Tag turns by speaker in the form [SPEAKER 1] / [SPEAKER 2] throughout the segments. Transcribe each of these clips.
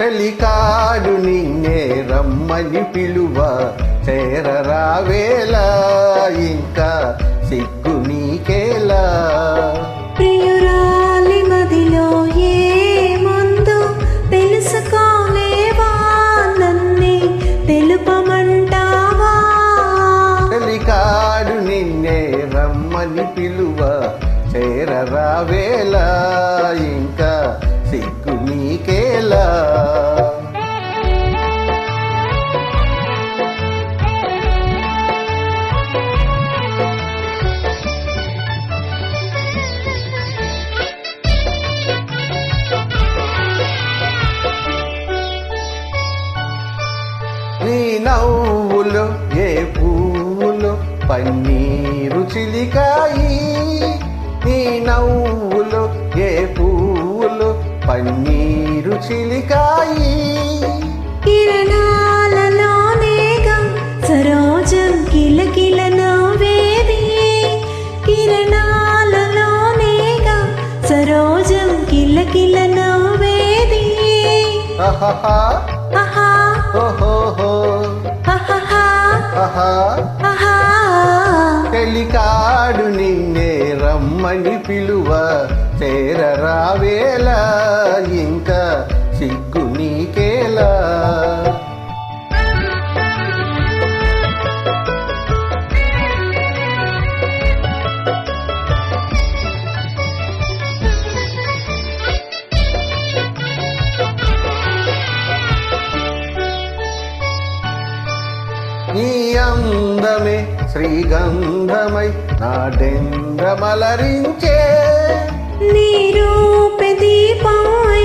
[SPEAKER 1] పెలికాడు నిన్నే రమ్మని పిలువ. చేరరావేలా ఇంకా సిగ్గు నీకేలా
[SPEAKER 2] ప్రియురాలి మదిలో ఏముందో తెలుసుకోలేవా నన్నే తెలుపమంటావా?
[SPEAKER 1] పెలికాడు నిన్నే రమ్మని పిలువ. చేరరావేలా ఇంకా సిగ్గు నీకేలా నీ నవ్వులు ఏ పువ్వులు పన్నీరు చిలికాయి. చిలికాయి.
[SPEAKER 2] కిరణాలలోనేగా సరోజం కిలకిల నవ్వేది కిరణాలలోనేగా సరోజం కిలకిల నవ్వేది
[SPEAKER 1] అహహా.
[SPEAKER 2] ఆహా
[SPEAKER 1] ఓహోహో.
[SPEAKER 2] ఆహాహా
[SPEAKER 1] అహా.
[SPEAKER 2] ఆహా
[SPEAKER 1] తెలికాడు నిన్నే రమ్మని పిలువ చేరరావేలా ఇంకా సిగ్గు నీకేలా? నీ అందమే శ్రీగంధమై నాడెంద్రమలరించే
[SPEAKER 2] నీ రూపే దీపమై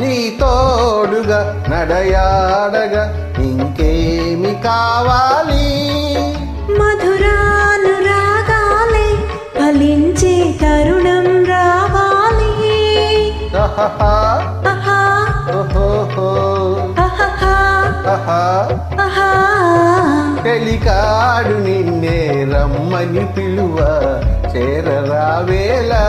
[SPEAKER 1] నీ తోడుగా నడయాడగా ఇంకేమి కావాలి?
[SPEAKER 2] మధురానురాగాలే ఫలించే తరుణం రావాలి. ఆహా
[SPEAKER 1] తెలికాడు నిన్నే రమ్మని పిలువ చేరరావేలా?